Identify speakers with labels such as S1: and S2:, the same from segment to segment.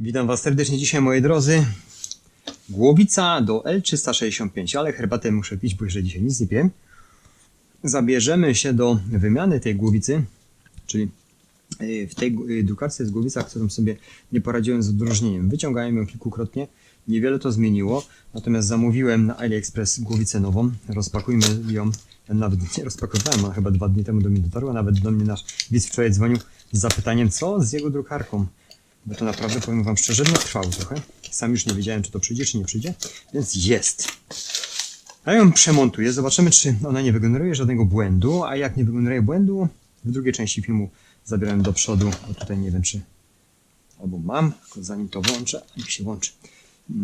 S1: Witam Was serdecznie dzisiaj, moi drodzy. Głowica do L365, ale herbatę muszę pić, bo jeszcze dzisiaj nic nie piłem. Zabierzemy się do wymiany tej głowicy, czyli y, w tej y, drukarce jest głowica, którą sobie nie poradziłem z odróżnieniem. Wyciągałem ją kilkukrotnie, niewiele to zmieniło, natomiast zamówiłem na AliExpress głowicę nową. Rozpakujmy ją. Nawet nie rozpakowałem, ona chyba dwa dni temu do mnie dotarła. Nawet do mnie nasz widz wczoraj dzwonił z zapytaniem, co z jego drukarką. Bo to naprawdę, powiem Wam szczerze, no trwało trochę. Sam już nie wiedziałem, czy to przyjdzie, czy nie przyjdzie. Więc jest. Ja ją przemontuję. Zobaczymy, czy ona nie wygeneruje żadnego błędu. A jak nie wygeneruje błędu, w drugiej części filmu zabieram do przodu. Bo tutaj nie wiem, czy albo mam, tylko zanim to włączę, niech się włączy.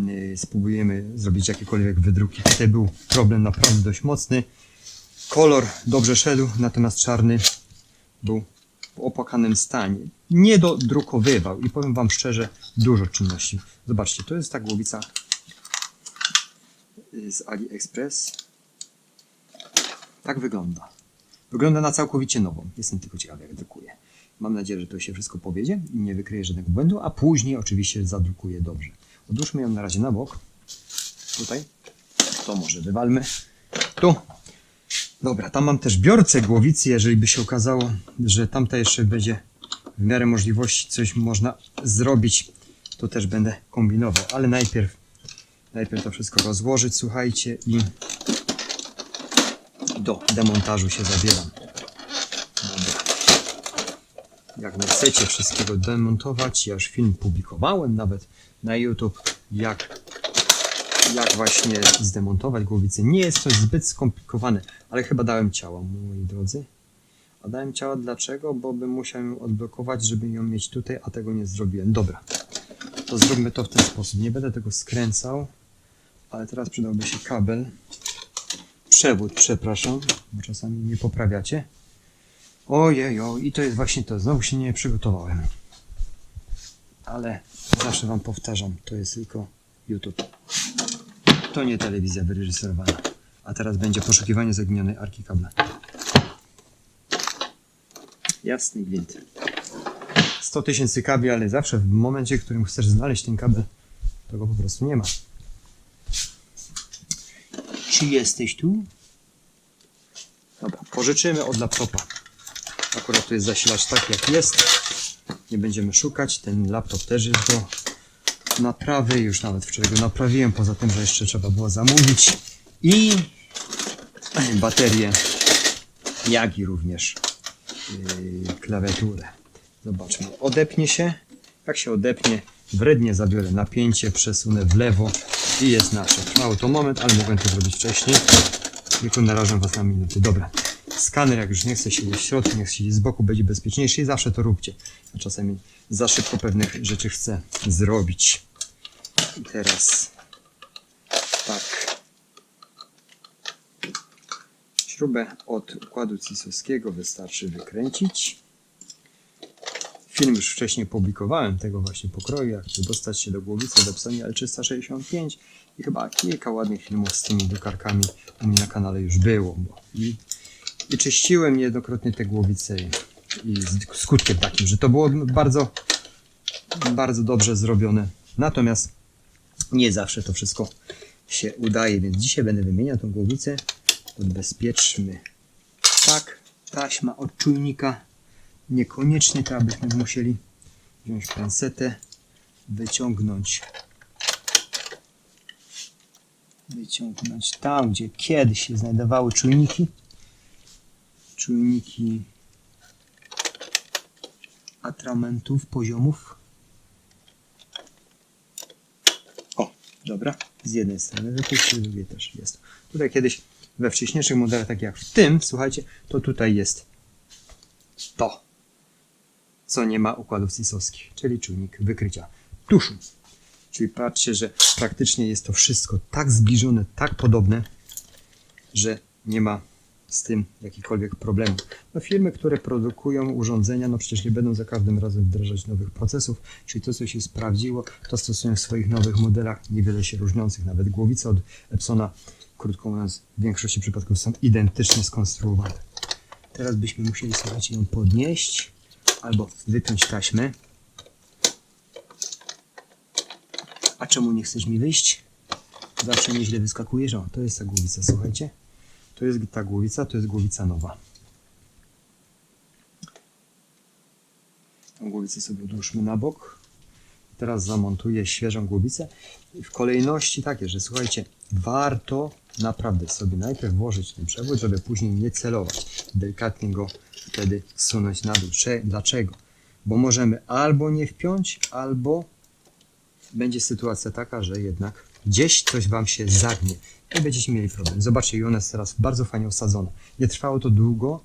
S1: Yy, Spróbujemy zrobić jakiekolwiek wydruki. Tutaj był problem naprawdę dość mocny. Kolor dobrze szedł, natomiast czarny był w opłakanym stanie. Nie dodrukowywał i powiem Wam szczerze, dużo czynności. Zobaczcie, to jest ta głowica z AliExpress. Tak wygląda. Wygląda na całkowicie nową. Jestem tylko ciekawy, jak drukuje. Mam nadzieję, że to się wszystko powiedzie i nie wykryje żadnego błędu, a później oczywiście zadrukuję dobrze. Odłóżmy ją na razie na bok. Tutaj. To może wywalmy. Tu. Dobra, tam mam też biorcę głowicy, jeżeli by się okazało, że tamta jeszcze będzie w miarę możliwości coś można zrobić, to też będę kombinował, ale najpierw najpierw to wszystko rozłożyć, słuchajcie, i do demontażu się zabieram. Jak nie chcecie wszystkiego demontować, ja już film publikowałem nawet na YouTube, jak jak właśnie zdemontować głowicę. Nie jest to zbyt skomplikowane, ale chyba dałem ciała, moi drodzy. A dałem ciała dlaczego? Bo bym musiał ją odblokować, żeby ją mieć tutaj, a tego nie zrobiłem. Dobra, to zróbmy to w ten sposób. Nie będę tego skręcał, ale teraz przydałby się kabel. Przewód, przepraszam, bo czasami nie poprawiacie. Ojejo, i to jest właśnie to. Znowu się nie przygotowałem. Ale zawsze Wam powtarzam, to jest tylko YouTube. To nie telewizja wyreżyserowana. A teraz będzie poszukiwanie zaginionej arki kabla. Jasny gwint. 100 tysięcy kabli, ale zawsze w momencie, w którym chcesz znaleźć ten kabel, to go po prostu nie ma. Czy jesteś tu? Dobra, pożyczymy od laptopa. Akurat tu jest zasilacz tak jak jest. Nie będziemy szukać. Ten laptop też jest do naprawy. Już nawet wczoraj go naprawiłem. Poza tym, że jeszcze trzeba było zamówić. I baterię, jak i również klawiaturę. Zobaczmy. Odepnie się. Jak się odepnie, wrednie zabiorę napięcie, przesunę w lewo i jest nasze. Trwało to moment, ale mogłem to zrobić wcześniej. Tylko narażam Was na minuty. Dobra. Skaner, jak już nie chce siedzieć w środku, niech siedzi z boku, będzie bezpieczniejszy i zawsze to róbcie. A czasami za szybko pewnych rzeczy chcę zrobić. I teraz tak. Śrubę od układu cisowskiego wystarczy wykręcić. Film już wcześniej publikowałem tego właśnie pokroju, jak dostać się do głowicy w Epsonie L365 i chyba kilka ładnych filmów z tymi drukarkami u mnie na kanale już było. I, I czyściłem niejednokrotnie te głowice i z skutkiem takim, że to było bardzo, bardzo dobrze zrobione. Natomiast nie zawsze to wszystko się udaje, więc dzisiaj będę wymieniał tą głowicę. Odbezpieczmy tak, taśma od czujnika. Niekoniecznie to, abyśmy musieli wziąć pensetę, wyciągnąć wyciągnąć tam, gdzie kiedyś się znajdowały czujniki. Czujniki atramentów, poziomów. O, dobra. Z jednej strony wypuścił, z drugiej też jest. Tutaj kiedyś we wcześniejszych modelach, tak jak w tym, słuchajcie, to tutaj jest to, co nie ma układów cisowskich, czyli czujnik wykrycia tuszu. Czyli patrzcie, że praktycznie jest to wszystko tak zbliżone, tak podobne, że nie ma z tym jakichkolwiek problemów. No firmy, które produkują urządzenia, no przecież nie będą za każdym razem wdrażać nowych procesów, czyli to, co się sprawdziło, to stosują w swoich nowych modelach, niewiele się różniących, nawet głowice od Epsona, krótko mówiąc, w większości przypadków są identycznie skonstruowane. Teraz byśmy musieli, słuchajcie, ją podnieść albo wypiąć taśmę. A czemu nie chcesz mi wyjść? Zawsze nieźle wyskakujesz. O, to jest ta głowica, słuchajcie. To jest ta głowica, to jest głowica nowa. Tą głowicę sobie odłóżmy na bok. Teraz zamontuję świeżą głowicę. W kolejności takie, że słuchajcie, warto naprawdę sobie najpierw włożyć ten przewód, żeby później nie celować. Delikatnie go wtedy zsunąć na dół. Cze- Dlaczego? Bo możemy albo nie wpiąć, albo będzie sytuacja taka, że jednak gdzieś coś Wam się zagnie i będziecie mieli problem. Zobaczcie, i ona jest teraz bardzo fajnie osadzona. Nie trwało to długo,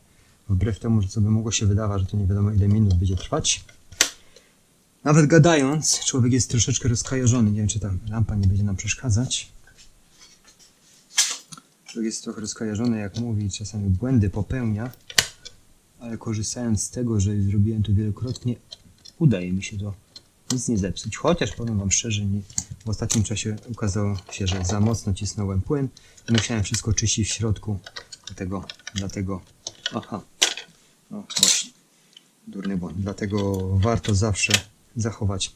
S1: wbrew temu, że by mogło się wydawać, że to nie wiadomo ile minut będzie trwać. Nawet gadając, człowiek jest troszeczkę rozkojarzony. Nie wiem, czy ta lampa nie będzie nam przeszkadzać. Człowiek jest trochę rozkojarzony, jak mówi, czasami błędy popełnia, ale korzystając z tego, że zrobiłem to wielokrotnie, udaje mi się to nic nie zepsuć. Chociaż powiem Wam szczerze, nie, w ostatnim czasie okazało się, że za mocno cisnąłem płyn i musiałem wszystko czyścić w środku. Dlatego, dlatego, aha, no właśnie, durny błąd. Dlatego warto zawsze zachować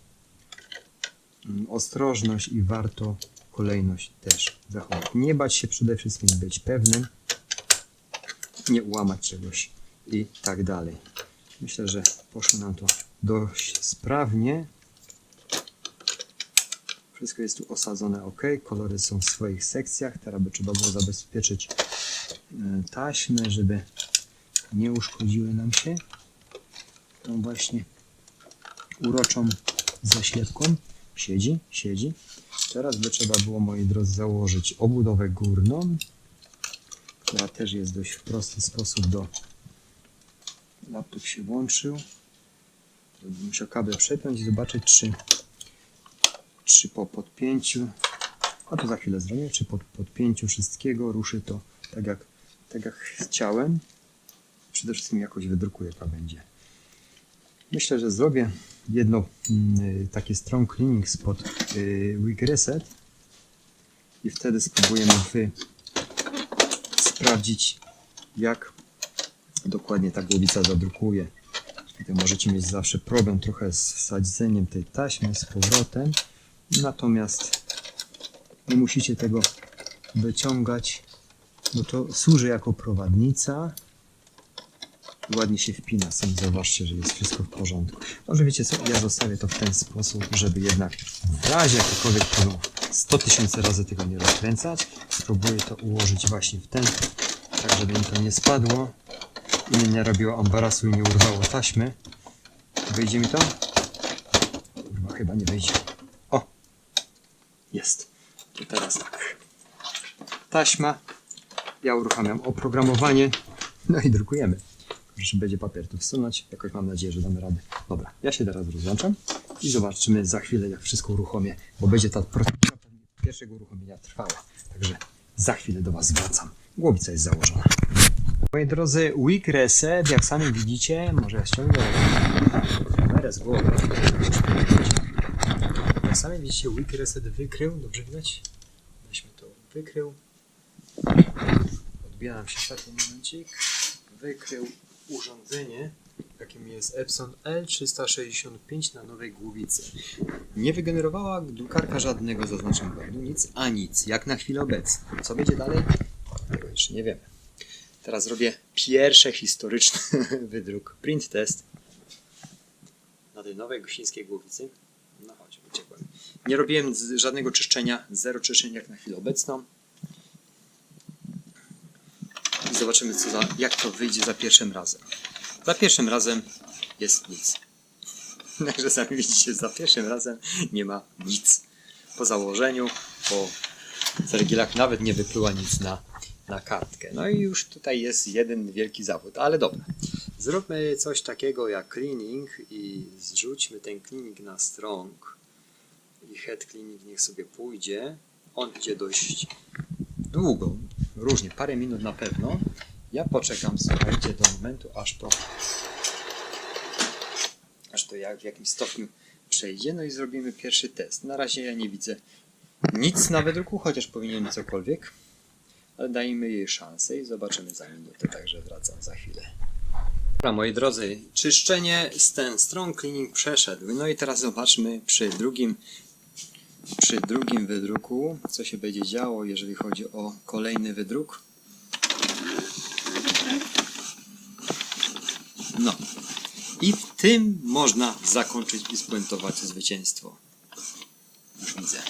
S1: mm, ostrożność i warto kolejność też zachować. Nie bać się przede wszystkim być pewnym, nie ułamać czegoś i tak dalej. Myślę, że poszło nam to dość sprawnie. Wszystko jest tu osadzone ok. Kolory są w swoich sekcjach. Teraz by trzeba było zabezpieczyć e, taśmę, żeby nie uszkodziły nam się tą właśnie uroczą zaślepką. Siedzi, siedzi. Teraz by trzeba było, moi drodzy, założyć obudowę górną, która też jest dość w prosty sposób do laptop się włączył. Musiał kabel przepiąć i zobaczyć, czy, czy po podpięciu, a to za chwilę zrobię, czy po podpięciu wszystkiego ruszy to tak jak, tak jak chciałem. Przede wszystkim jakoś wydrukuję, jaka będzie. Myślę, że zrobię jedno mm, takie strong cleaning spod y, Weak Reset i wtedy spróbujemy wy sprawdzić jak dokładnie ta głowica zadrukuje. I możecie mieć zawsze problem trochę z wsadzeniem tej taśmy z powrotem. Natomiast nie musicie tego wyciągać, bo to służy jako prowadnica. Ładnie się wpina, sami zauważcie, że jest wszystko w porządku. Może wiecie co, ja zostawię to w ten sposób, żeby jednak w razie jakichkolwiek problemów 100 tysięcy razy tego nie rozkręcać. Spróbuję to ułożyć właśnie w ten, tak żeby mi to nie spadło i nie robiło ambarasu i nie urwało taśmy. Wyjdzie mi to? Kurwa, chyba nie wyjdzie. O! Jest. To teraz tak. Taśma. Ja uruchamiam oprogramowanie. No i drukujemy. Proszę będzie papier tu wsunąć. Jakoś mam nadzieję, że damy radę. Dobra, ja się teraz rozłączam i zobaczymy za chwilę, jak wszystko uruchomię, bo będzie ta procedura pierwszego uruchomienia trwała. Także za chwilę do Was wracam. Głowica jest założona. Moi drodzy, Weak Reset, jak sami widzicie, może ja ściągnę kamerę z głowy. Jak sami widzicie, Weak Reset wykrył, dobrze widać? Weźmy to, wykrył. Odbija nam się światło, momencik. Wykrył urządzenie, jakim jest Epson L365 na nowej głowicy. Nie wygenerowała drukarka żadnego zaznaczenia błędu, nic a nic, jak na chwilę obecną. Co będzie dalej? Tego jeszcze nie wiemy. Teraz zrobię pierwszy historyczny wydruk, print test na tej nowej gościńskiej głowicy. No chodź, uciekłem. Nie robiłem żadnego czyszczenia, zero czyszczeń jak na chwilę obecną. I zobaczymy, co za, jak to wyjdzie za pierwszym razem. Za pierwszym razem jest nic. Także sami widzicie, za pierwszym razem nie ma nic. Po założeniu, po cergielach nawet nie wypluła nic na, na kartkę. No i już tutaj jest jeden wielki zawód, ale dobra. Zróbmy coś takiego jak cleaning i zrzućmy ten cleaning na strong. I head cleaning niech sobie pójdzie. On idzie dość długo, różnie, parę minut na pewno. Ja poczekam, słuchajcie, do momentu, aż to aż to jak w jakimś stopniu przejdzie, no i zrobimy pierwszy test. Na razie ja nie widzę nic na wydruku, chociaż powinien cokolwiek, ale dajmy jej szansę i zobaczymy za minutę, także wracam za chwilę. Dobra, moi drodzy, czyszczenie z ten strong cleaning przeszedł. No i teraz zobaczmy przy drugim przy drugim wydruku, co się będzie działo, jeżeli chodzi o kolejny wydruk. No. I w tym można zakończyć i spuentować zwycięstwo. Już widzę.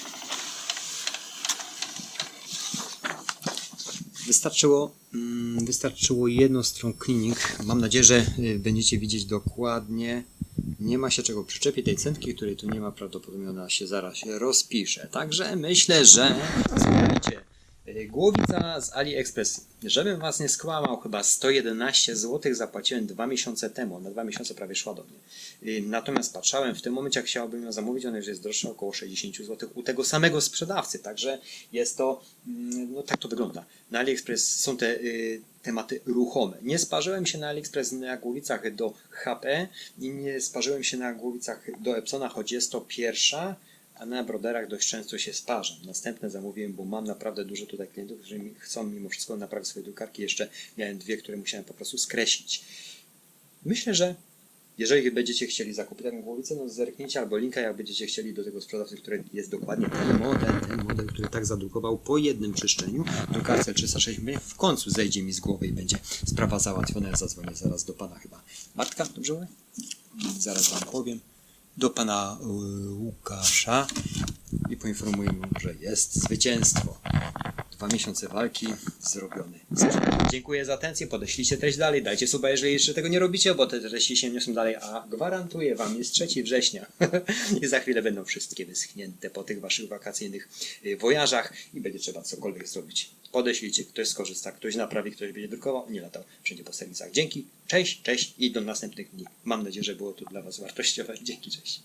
S1: Wystarczyło, mm, wystarczyło jedno cleaning. Mam nadzieję, że y, będziecie widzieć dokładnie. Nie ma się czego przyczepić tej centki, której tu nie ma, prawdopodobnie ona się zaraz się rozpisze. Także myślę, że słuchajcie, y, głowica z AliExpress. Żebym was nie skłamał, chyba 111 zł zapłaciłem dwa miesiące temu. Na dwa miesiące prawie szła do mnie. Y, Natomiast patrzałem w tym momencie, jak chciałbym ją zamówić, ona już jest droższa około 60 zł u tego samego sprzedawcy. Także jest to, mm, no tak to wygląda. Na AliExpress są te y, tematy ruchome. Nie sparzyłem się na AliExpress na głowicach do HP i nie sparzyłem się na głowicach do Epsona, choć jest to pierwsza, a na broderach dość często się sparzam. Następne zamówiłem, bo mam naprawdę dużo tutaj klientów, którzy chcą mimo wszystko naprawić swoje drukarki. Jeszcze miałem dwie, które musiałem po prostu skreślić. Myślę, że jeżeli będziecie chcieli zakupić taką głowicę, no zerknijcie albo linka, jak będziecie chcieli do tego sprzedawcy, który jest dokładnie ten model, ten model, który tak zadrukował po jednym czyszczeniu. Drukarce 365 w końcu zejdzie mi z głowy i będzie sprawa załatwiona. Ja zadzwonię zaraz do pana chyba. Bartka, dobrze mówię? Zaraz wam powiem. Do pana y, Łukasza i poinformuję mu, że jest zwycięstwo. Dwa miesiące walki zrobiony. Dziękuję za atencję, podeślijcie treść dalej, dajcie suba, jeżeli jeszcze tego nie robicie, bo te treści się niosą dalej, a gwarantuję wam, jest 3 września i za chwilę będą wszystkie wyschnięte po tych waszych wakacyjnych y, wojażach i będzie trzeba cokolwiek zrobić. Podeślijcie, ktoś skorzysta, ktoś naprawi, ktoś będzie drukował, nie latał wszędzie po serwisach. Dzięki, cześć, cześć i do następnych dni. Mam nadzieję, że było to dla was wartościowe. Dzięki, cześć.